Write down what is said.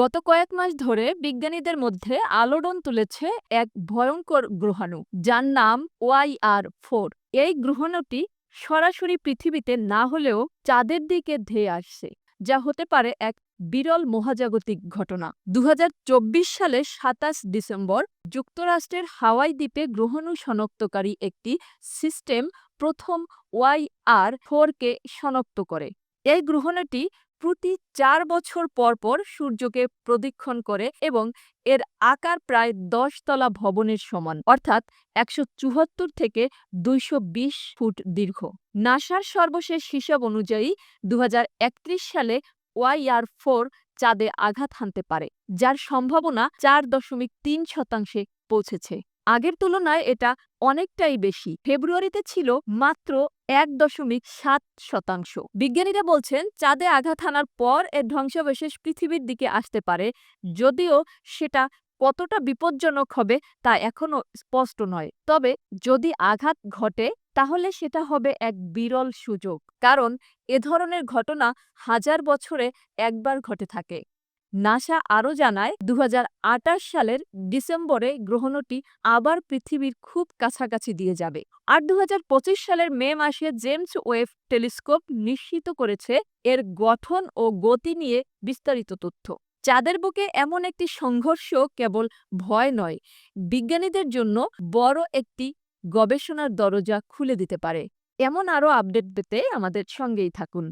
গত কয়েক মাস ধরে বিজ্ঞানীদের মধ্যে আলোড়ন তুলেছে এক ভয়ঙ্কর গ্রহাণু, যার নাম ওয়াইআর ফোর। এই গ্রহাণুটি সরাসরি পৃথিবীতে না হলেও চাঁদের দিকে ধেয়ে আসছে, যা হতে পারে এক বিরল মহাজাগতিক ঘটনা। দু হাজার চব্বিশ সালে সাতাশ ডিসেম্বর যুক্তরাষ্ট্রের হাওয়াই দ্বীপে গ্রহাণু শনাক্তকারী একটি সিস্টেম প্রথম ওয়াইআর ফোরকে শনাক্ত করে। এই গ্রহণটি প্রতি চার বছর পর পর সূর্যকে প্রদক্ষিণ করে এবং এর আকার প্রায় দশ তলা ভবনের সমান, অর্থাৎ একশো চুয়াত্তর থেকে দুইশো বিশ ফুট দীর্ঘ। নাসার সর্বশেষ হিসাব অনুযায়ী দু হাজার একত্রিশ সালে ওয়াইআর ফোর চাঁদে আঘাত হানতে পারে, যার সম্ভাবনা চার দশমিক তিন শতাংশে পৌঁছেছে। আগের তুলনায় এটা অনেকটাই বেশি। ফেব্রুয়ারিতে ছিল মাত্র এক দশমিক সাত শতাংশ। বিজ্ঞানীরা বলছেন, চাঁদে আঘাত হানার পর এর ধ্বংসাবশেষ পৃথিবীর দিকে আসতে পারে, যদিও সেটা কতটা বিপজ্জনক হবে তা এখনও স্পষ্ট নয়। তবে যদি আঘাত ঘটে, তাহলে সেটা হবে এক বিরল সুযোগ, কারণ এ ধরনের ঘটনা হাজার বছরে একবার ঘটে থাকে। নাসা আরও জানায় দু হাজার আটাশ সালের ডিসেম্বরে গ্রহণটি আবার পৃথিবীর খুব কাছাকাছি দিয়ে যাবে। আর দু হাজার পঁচিশ সালের মে মাসে জেমস ওয়েভ টেলিস্কোপ নিশ্চিত করেছে এর গঠন ও গতি নিয়ে বিস্তারিত তথ্য। চাঁদের বুকে এমন একটি সংঘর্ষ কেবল ভয় নয়, বিজ্ঞানীদের জন্য বড় একটি গবেষণার দরজা খুলে দিতে পারে। এমন আরও আপডেট পেতে আমাদের সঙ্গেই থাকুন।